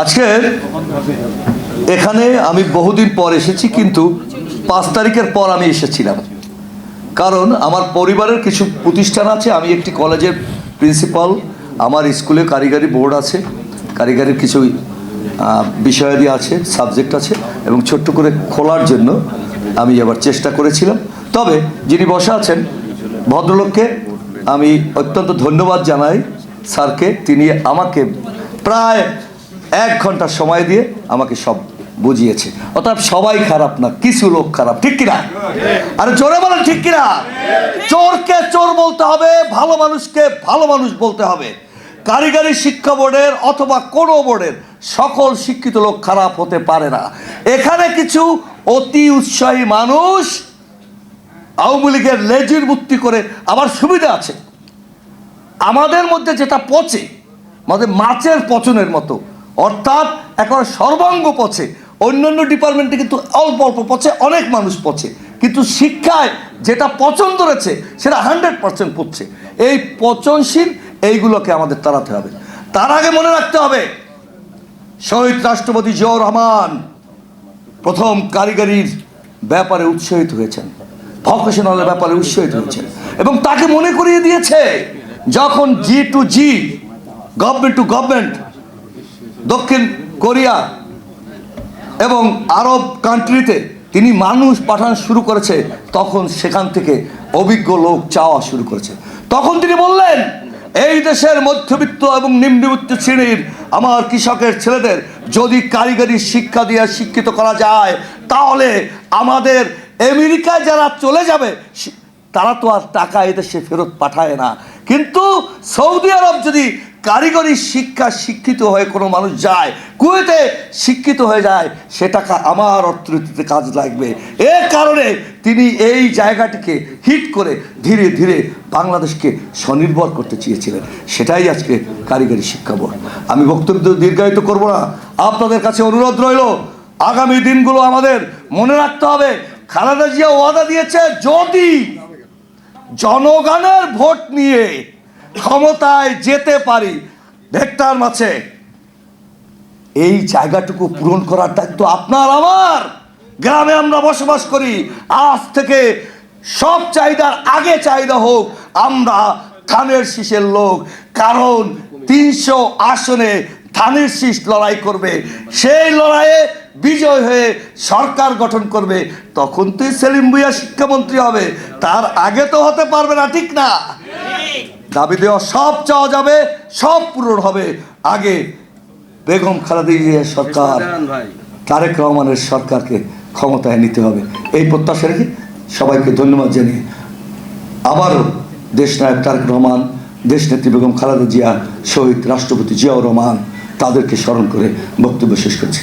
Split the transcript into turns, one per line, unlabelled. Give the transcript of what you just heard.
আজকের এখানে আমি বহুদিন পর এসেছি, কিন্তু পাঁচ তারিখের পর আমি এসেছিলাম। কারণ আমার পরিবারের কিছু প্রতিষ্ঠান আছে, আমি একটি কলেজের প্রিন্সিপাল, আমার স্কুলে কারিগরি বোর্ড আছে, কারিগরির কিছু বিষয়াদি আছে, সাবজেক্ট আছে, এবং ছোট্ট করে খোলার জন্য আমি এবার চেষ্টা করেছিলাম। তবে যিনি বসা আছেন, ভদ্রলোককে আমি অত্যন্ত ধন্যবাদ জানাই, স্যারকে, তিনি আমাকে প্রায় এক ঘণ্টা সময় দিয়ে আমাকে সব বুঝিয়েছে। অর্থাৎ সবাই খারাপ না, কিছু লোক খারাপ, ঠিক কিনা? আরে জোরে বলেন, ঠিক কিনা? চোরকে চোর বলতে হবে, ভালো মানুষকে ভালো মানুষ বলতে হবে। কারিগরি শিক্ষা বোর্ডের অথবা কোনো বোর্ডের সকল শিক্ষিত লোক খারাপ হতে পারে না। এখানে কিছু অতি উৎসাহী মানুষ আওয়ামী লীগের লেজির মুক্তি করে আবার সুবিধা আছে। আমাদের মধ্যে যেটা পচে, আমাদের মাছের পচনের মতো অর্থাৎ এখন সর্বাঙ্গ পচে অন্যান্য ডিপার্টমেন্টে কিন্তু অল্প অল্প পচে অনেক মানুষ পচে কিন্তু শিক্ষায় যেটা পচন ধরেছে সেটা হান্ড্রেড পার্সেন্ট পড়ছে এই পচনশীল এইগুলোকে আমাদের তাড়াতে হবে। তার আগে মনে রাখতে হবে, শহীদ রাষ্ট্রপতি জিয়াউর রহমান প্রথম কারিগরির ব্যাপারে উৎসাহিত হয়েছেন, ভকেশনালের ব্যাপারে উৎসাহিত হয়েছেন। এবং তাকে মনে করিয়ে দিয়েছে, যখন G to G government to government দক্ষিণ কোরিয়া এবং আরব কান্ট্রিতে তিনি মানুষ পাঠানো শুরু করেছে, তখন সেখান থেকে অভিজ্ঞ লোক চাওয়া শুরু করেছে। তখন তিনি বললেন, এই দেশের মধ্যবিত্ত এবং নিম্নবিত্ত শ্রেণির আমার কৃষকের ছেলেদের যদি কারিগরি শিক্ষা দিয়ে শিক্ষিত করা যায়, তাহলে আমাদের আমেরিকায় যারা চলে যাবে তারা তো আর টাকা এদেশে ফেরত পাঠায় না। কিন্তু সৌদি যদি কারিগরি শিক্ষা শিক্ষিত হয়ে কোনো মানুষ যায়, কুয়েতে শিক্ষিত হয়ে যায়, সে টাকা আমার অর্থনীতিতে কাজ লাগবে। এর কারণে তিনি এই জায়গাটিকে হিট করে ধীরে ধীরে বাংলাদেশকে স্বনির্ভর করতে চেয়েছিলেন। সেটাই আজকে কারিগরি শিক্ষা বোর্ড। আমি বক্তব্য দীর্ঘায়িত করব না। আপনাদের কাছে অনুরোধ রইল, আগামী দিনগুলো আমাদের মনে রাখতে হবে, খালেদা জিয়া ওয়াদা দিয়েছে, যদি জনগণের ভোট নিয়ে ক্ষমতায় যেতে পারি। ভেক্টর মাছে, এই জায়গাটুকু পূরণ করার দায়িত্ব আপনার, আমার। গ্রামে আমরা বসবাস করি। আজ থেকে সব চাহিদার আগে চাহিদা হোক, আমরা ধানের শীষের লোক। কারণ তিনশো আসনে ধানের শীষ লড়াই করবে। সেই লড়াইয়ে বিজয় হয়ে সরকার গঠন করবে। তখন তুই সেলিম ভুইয়া শিক্ষামন্ত্রী হবে। তার আগে তো হতে পারবে না, ঠিক না? দাবি দেওয়া সব চাওয়া যাবে সব পূরণ হবে। আগে বেগম খালেদা জিয়া সরকার তারেক রহমানের সরকারকে ক্ষমতায় নিতে হবে। এই প্রত্যাশা রেখে সবাইকে ধন্যবাদ জানিয়ে আবারও দেশনায়ক তারেক রহমান দেশনেত্রী বেগম খালেদা জিয়া শহীদ রাষ্ট্রপতি জিয়াউর রহমান তাদেরকে স্মরণ করে বক্তব্য শেষ করছি।